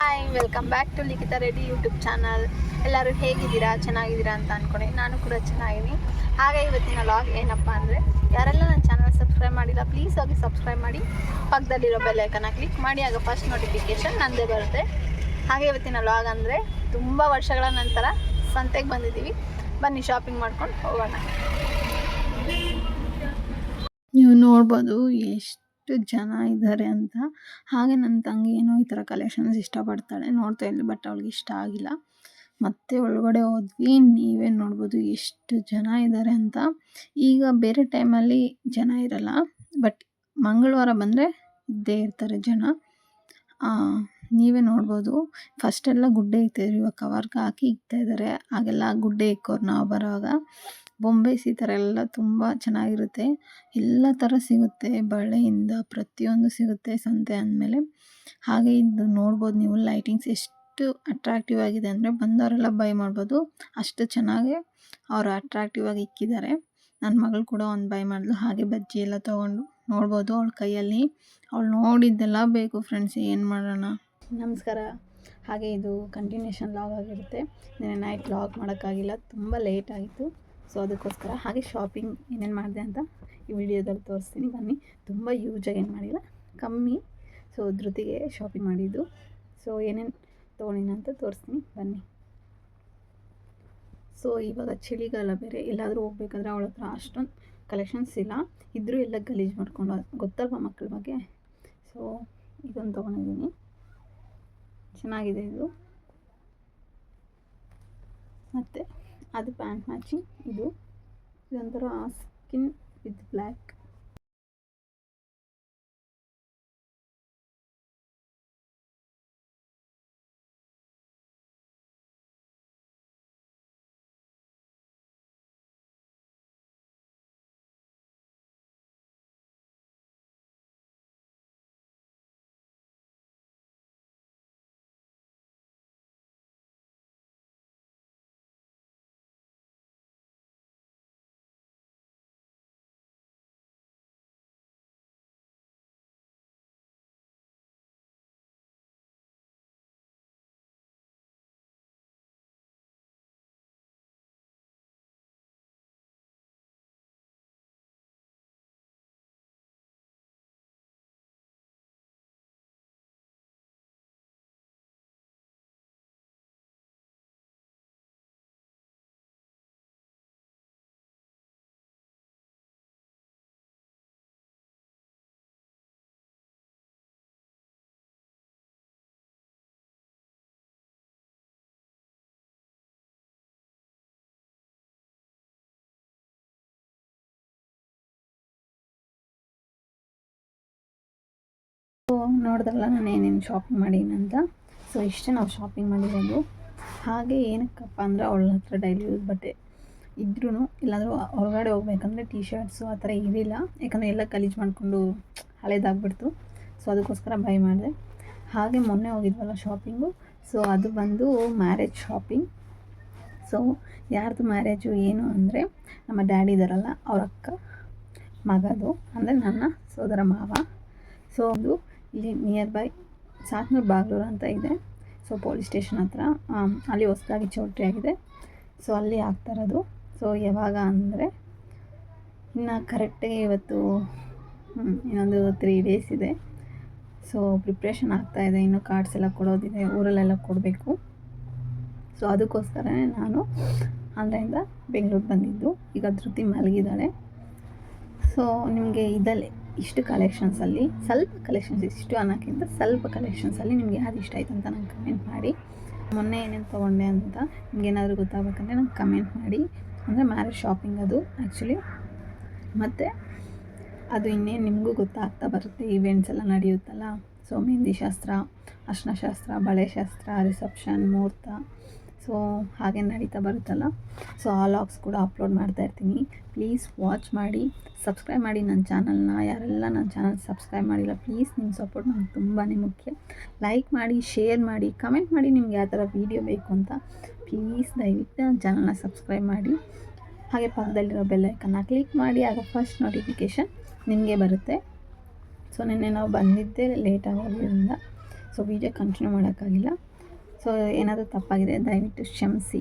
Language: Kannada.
ಹಾಯ್ ವೆಲ್ಕಮ್ ಬ್ಯಾಕ್ ಟು ಲಿಖಿತ ರೆಡ್ಡಿ ಯೂಟ್ಯೂಬ್ ಚಾನಲ್ ಎಲ್ಲರೂ ಹೇಗಿದ್ದೀರಾ? ಚೆನ್ನಾಗಿದ್ದೀರಾ ಅಂತ ಅಂದ್ಕೊಂಡು ನಾನು ಕೂಡ ಚೆನ್ನಾಗಿದ್ದೀನಿ. ಹಾಗೆ ಇವತ್ತಿನ ಲಾಗ್ ಏನಪ್ಪ ಅಂದರೆ, ಯಾರೆಲ್ಲ ನನ್ನ ಚಾನಲ್ ಸಬ್ಸ್ಕ್ರೈಬ್ ಮಾಡಿಲ್ಲ ಪ್ಲೀಸ್ ಹೋಗಿ ಸಬ್ಸ್ಕ್ರೈಬ್ ಮಾಡಿ. ಪಕ್ಕದಲ್ಲಿರೋ ಬೆಲ್ಲೈಕನ್ನ ಕ್ಲಿಕ್ ಮಾಡಿ, ಆಗ ಫಸ್ಟ್ ನೋಟಿಫಿಕೇಷನ್ ನಂದೇ ಬರುತ್ತೆ. ಹಾಗೆ ಇವತ್ತಿನ ಲಾಗ್ ಅಂದರೆ, ತುಂಬ ವರ್ಷಗಳ ನಂತರ ಸಂತೆಗೆ ಬಂದಿದ್ದೀವಿ. ಬನ್ನಿ ಶಾಪಿಂಗ್ ಮಾಡ್ಕೊಂಡು ಹೋಗೋಣ. ನೀವು ನೋಡ್ಬೋದು ಎಷ್ಟು ಜನ ಇದ್ದಾರೆ ಅಂತ. ಹಾಗೆ ನನ್ನ ತಂಗಿ ಏನೋ ಈ ಥರ ಕಲೆಕ್ಷನ್ಸ್ ಇಷ್ಟಪಡ್ತಾಳೆ. ನೋಡ್ತಾ ಇದ್ಲು ಬಟ್ ಅವಳಿಗೆ ಇಷ್ಟ ಆಗಿಲ್ಲ. ಮತ್ತೆ ಒಳಗಡೆ ಹೋದ್ವಿ, ನೀವೇ ನೋಡ್ಬೋದು ಎಷ್ಟು ಜನ ಇದ್ದಾರೆ ಅಂತ. ಈಗ ಬೇರೆ ಟೈಮಲ್ಲಿ ಜನ ಇರಲ್ಲ ಬಟ್ ಮಂಗಳವಾರ ಬಂದರೆ ಇದ್ದೇ ಇರ್ತಾರೆ ಜನ. ನೀವೇ ನೋಡ್ಬೋದು. ಫಸ್ಟೆಲ್ಲ ಗುಡ್ಡೆ ಇಕ್ತಾಯಿದ್ರು ಇವಾಗ ಕವರ್ಗೆ ಹಾಕಿ ಇಕ್ತಾ ಇದ್ದಾರೆ ಆಗೆಲ್ಲ ಗುಡ್ಡೆ ಇಕ್ಕೋರು ನಾವು ಬರೋವಾಗ. ಬೊಂಬೆಸ್ ಈ ಥರ ಎಲ್ಲ ತುಂಬ ಚೆನ್ನಾಗಿರುತ್ತೆ. ಎಲ್ಲ ಥರ ಸಿಗುತ್ತೆ. ಬಳೆಯಿಂದ ಪ್ರತಿಯೊಂದು ಸಿಗುತ್ತೆ ಸಂತೆ ಅಂದಮೇಲೆ. ಹಾಗೆ ಇದು ನೋಡ್ಬೋದು ನೀವು ಲೈಟಿಂಗ್ಸ್ ಎಷ್ಟು ಅಟ್ರಾಕ್ಟಿವ್ ಆಗಿದೆ ಅಂದರೆ ಬಂದವರೆಲ್ಲ ಬೈ ಮಾಡ್ಬೋದು. ಅಷ್ಟು ಚೆನ್ನಾಗಿ ಅವರು ಅಟ್ರಾಕ್ಟಿವ್ ಆಗಿ ಇಕ್ಕಿದ್ದಾರೆ. ನನ್ನ ಮಗಳು ಕೂಡ ಒಂದು ಬೈ ಮಾಡಿದ್ಲು. ಹಾಗೆ ಬಜ್ಜಿ ಎಲ್ಲ ತೊಗೊಂಡು ನೋಡ್ಬೋದು ಅವಳ ಕೈಯಲ್ಲಿ. ಅವಳು ನೋಡಿದ್ದೆಲ್ಲ ಬೇಕು ಫ್ರೆಂಡ್ಸ್ ಏನು ಮಾಡೋಣ? ನಮಸ್ಕಾರ. ಹಾಗೆ ಇದು ಕಂಟಿನ್ಯೂಷನ್ ಲಾಗ್ ಆಗಿರುತ್ತೆ. ನೆನೆ ನೈಟ್ ಲಾಗ್ ಮಾಡೋಕ್ಕಾಗಿಲ್ಲ. ತುಂಬ ಲೇಟ್ ಆಗಿತ್ತು. ಸೊ ಅದಕ್ಕೋಸ್ಕರ ಹಾಗೆ ಶಾಪಿಂಗ್ ಏನೇನು ಮಾಡಿದೆ ಅಂತ ಈ ವಿಡಿಯೋದಲ್ಲಿ ತೋರಿಸ್ತೀನಿ. ಬನ್ನಿ. ತುಂಬ ಯೂಜಾಗಿ ಏನು ಮಾಡಿಲ್ಲ? ಕಮ್ಮಿ. ಸೊ ಧೃತಿಗೆ ಶಾಪಿಂಗ್ ಮಾಡಿದ್ದು. ಸೊ ಏನೇನು ತೊಗೊಂಡಿನ ಅಂತ ತೋರಿಸ್ತೀನಿ. ಬನ್ನಿ. ಸೊ ಇವಾಗ ಚಳಿಗಾಲ ಬೇರೆ. ಎಲ್ಲಾದರೂ ಹೋಗ್ಬೇಕಾದ್ರೆ ಅವಳ ಹತ್ರ ಅಷ್ಟೊಂದು ಕಲೆಕ್ಷನ್ಸ್ ಇಲ್ಲ. ಇದ್ದರೂ ಎಲ್ಲ ಗಲೀಜು ಮಾಡ್ಕೊಂಡು ಗೊತ್ತಲ್ವ ಮಕ್ಕಳ ಬಗ್ಗೆ? ಸೊ ಇದೊಂದು ತೊಗೊಂಡಿದ್ದೀನಿ. ಚೆನ್ನಾಗಿದೆ ಇದು. ಮತ್ತು? ಅದು ಪ್ಯಾಂಟ್ ಮ್ಯಾಚಿಂಗ್ ಇದು ಇದೊಂಥರ ಸ್ಕಿನ್ ವಿತ್ ಬ್ಲ್ಯಾಕ್ ನೋಡಿದ್ರಲ್ಲ ನಾನು ಏನೇನು ಶಾಪಿಂಗ್ ಮಾಡೀನಿ ಅಂತ. ಸೊ ಇಷ್ಟೇ ನಾವು ಶಾಪಿಂಗ್ ಮಾಡಿರೋದು. ಹಾಗೆ ಏನಕ್ಕಪ್ಪ ಅಂದರೆ ಅವಳ ಹತ್ರ ಡೈಲಿ ಯೂಸ್ ಬಟ್ಟೆ ಇದ್ರೂ ಇಲ್ಲಾಂದರೂ ಹೊರಗಡೆ ಹೋಗ್ಬೇಕಂದ್ರೆ ಟೀ ಶರ್ಟ್ಸು ಆ ಥರ ಇರಲಿಲ್ಲ ಯಾಕಂದರೆ ಎಲ್ಲ ಗಲೀಜು ಮಾಡಿಕೊಂಡು ಹಳೇದಾಗ್ಬಿಡ್ತು. ಸೊ ಅದಕ್ಕೋಸ್ಕರ ಬೈ ಮಾಡಿದೆ. ಹಾಗೆ ಮೊನ್ನೆ ಹೋಗಿದ್ವಲ್ಲ ಶಾಪಿಂಗು ಸೊ ಅದು ಬಂದು ಮ್ಯಾರೇಜ್ ಶಾಪಿಂಗ್ ಸೊ ಯಾರ್ದು ಮ್ಯಾರೇಜು ಏನು ಅಂದರೆ ನಮ್ಮ ಡ್ಯಾಡಿ ಇದ್ದಾರಲ್ಲ ಅವ್ರ ಅಕ್ಕ, ಮಗದು, ಅಂದರೆ ನನ್ನ ಸೋದರ ಮಾವ. ಸೊ ಅದು ಇಲ್ಲಿ ನಿಯರ್ ಬೈ ಸಾತ್ನೂರು ಬಾಗ್ಲೂರು ಅಂತ ಇದೆ. ಸೊ ಪೊಲೀಸ್ ಸ್ಟೇಷನ್ ಹತ್ರ. ಅಲ್ಲಿ ಹೊಸದಾಗಿ ಚೌಟ್ರಿ ಆಗಿದೆ. ಸೊ ಅಲ್ಲಿ ಆಗ್ತಾ ಇರೋದು. ಸೊ ಯಾವಾಗ ಅಂದರೆ ಇನ್ನು ಕರೆಕ್ಟಾಗಿ ಇವತ್ತು ಇನ್ನೊಂದು ತ್ರೀ ಡೇಸ್ ಇದೆ. ಸೊ ಪ್ರಿಪ್ರೇಷನ್ ಆಗ್ತಾ ಇದೆ. ಇನ್ನು ಕಾರ್ಡ್ಸ್ ಎಲ್ಲ ಕೊಡೋದಿದೆ. ಊರಲ್ಲೆಲ್ಲ ಕೊಡಬೇಕು. ಸೊ ಅದಕ್ಕೋಸ್ಕರನೇ ನಾನು ಆನ್ಲೈನಿಂದ ಬೆಂಗಳೂರು ಬಂದಿದ್ದು. ಈಗ ಧೃತಿ ಮಲಗಿದ್ದಾಳೆ. ಸೊ ನಿಮಗೆ ಇದಲ್ಲೇ ಇಷ್ಟು ಕಲೆಕ್ಷನ್ಸಲ್ಲಿ ಸ್ವಲ್ಪ ಕಲೆಕ್ಷನ್ಸ್ ಇಷ್ಟು ಅನ್ನೋಕ್ಕಿಂತ ಸ್ವಲ್ಪ ಕಲೆಕ್ಷನ್ಸಲ್ಲಿ ನಿಮ್ಗೆ ಯಾವ್ದು ಇಷ್ಟ ಆಯ್ತು ಅಂತ ನಂಗೆ ಕಮೆಂಟ್ ಮಾಡಿ. ಮೊನ್ನೆ ಏನೇನು ತೊಗೊಂಡೆ ಅಂತ ನಿಮ್ಗೆ ಏನಾದರೂ ಗೊತ್ತಾಗಬೇಕಂದ್ರೆ ನಂಗೆ ಕಮೆಂಟ್ ಮಾಡಿ. ಅಂದರೆ ಮ್ಯಾರೇಜ್ ಶಾಪಿಂಗ್ ಅದು ಆ್ಯಕ್ಚುಲಿ ಮತ್ತು ಅದು ಇನ್ನೇನು ನಿಮಗೂ ಗೊತ್ತಾಗ್ತಾ ಬರುತ್ತೆ ಈವೆಂಟ್ಸ್ ಎಲ್ಲ ನಡೆಯುತ್ತಲ್ಲ. ಸೊ ಮೆಹಂದಿ ಶಾಸ್ತ್ರ ಅರ್ಶನಶಾಸ್ತ್ರ ಬಳೆ ಶಾಸ್ತ್ರ ರಿಸೆಪ್ಷನ್ ಮುಹೂರ್ತ. ಸೊ ಹಾಗೆ ನಡೀತಾ ಬರುತ್ತಲ್ಲ. ಸೊ ಆ ಲಾಗ್ಸ್ ಕೂಡ ಅಪ್ಲೋಡ್ ಮಾಡ್ತಾ ಇರ್ತೀನಿ. ಪ್ಲೀಸ್ ವಾಚ್ ಮಾಡಿ, ಸಬ್ಸ್ಕ್ರೈಬ್ ಮಾಡಿ ನನ್ನ ಚಾನಲ್ನ. ಯಾರೆಲ್ಲ ನನ್ನ ಚಾನಲ್ ಸಬ್ಸ್ಕ್ರೈಬ್ ಮಾಡಿಲ್ಲ, ಪ್ಲೀಸ್ ನಿಮ್ಮ ಸಪೋರ್ಟ್ ನನಗೆ ತುಂಬಾ ಮುಖ್ಯ. ಲೈಕ್ ಮಾಡಿ, ಶೇರ್ ಮಾಡಿ, ಕಮೆಂಟ್ ಮಾಡಿ ನಿಮ್ಗೆ ಯಾವ ಥರ ವೀಡಿಯೋ ಬೇಕು ಅಂತ ಪ್ಲೀಸ್ ದಯವಿಟ್ಟು ನನ್ನ ಚಾನಲ್ನ ಸಬ್ಸ್ಕ್ರೈಬ್ ಮಾಡಿ. ಹಾಗೆ ಪಕ್ಕದಲ್ಲಿರೋ ಬೆಲ್ಲೈಕನ್ನ ಕ್ಲಿಕ್ ಮಾಡಿ, ಆಗ ಫಸ್ಟ್ ನೋಟಿಫಿಕೇಷನ್ ನಿಮಗೆ ಬರುತ್ತೆ. ಸೊ ನಿನ್ನೆ ನಾವು ಬಂದಿದ್ದೆ ಲೇಟ್ ಆಗೋದ್ರಿಂದ, ಸೊ ವೀಡಿಯೋ ಕಂಟಿನ್ಯೂ ಮಾಡೋಕ್ಕಾಗಿಲ್ಲ. ಸೊ ಏನಾದರೂ ತಪ್ಪಾಗಿದೆ ದಯವಿಟ್ಟು ಕ್ಷಮಿಸಿ.